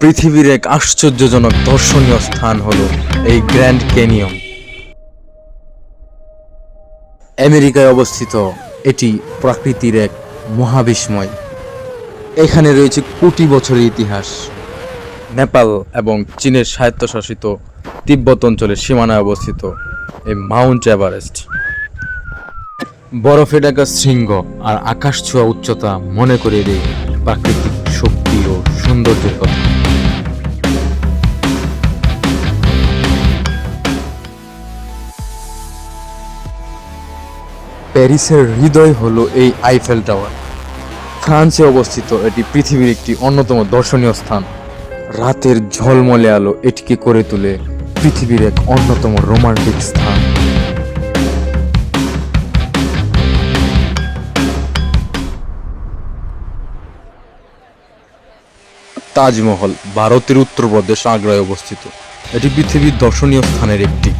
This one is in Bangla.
পৃথিবীর এক আশ্চর্যজনক দর্শনীয় স্থান হলো এই গ্র্যান্ড ক্যানিয়ন। আমেরিকায় অবস্থিত এটি প্রকৃতির এক মহাবিস্ময়। এখানে রয়েছে কোটি বছরের ইতিহাস। নেপাল এবং চীনের স্বায়ত্তশাসিত তিব্বত অঞ্চলের সীমানায় অবস্থিত এই মাউন্ট এভারেস্ট। বরফে ঢাকা শৃঙ্গ আর আকাশ ছোঁয়া উচ্চতা মনে করে দেয় প্রাকৃতিক শক্তি ও সৌন্দর্যের কথা প্যারিসের হৃদয় হলো এই আইফেল টাওয়ার। ফ্রান্সে অবস্থিত এটি পৃথিবীর একটি অন্যতম দর্শনীয় স্থান। রাতের ঝলমলে আলো এটিকে করে তোলে পৃথিবীর এক অন্যতম রোমান্টিক স্থান। তাজমহল ভারতের উত্তরপ্রদেশ আগ্রায় অবস্থিত। এটি পৃথিবীর দর্শনীয় স্থানের একটি।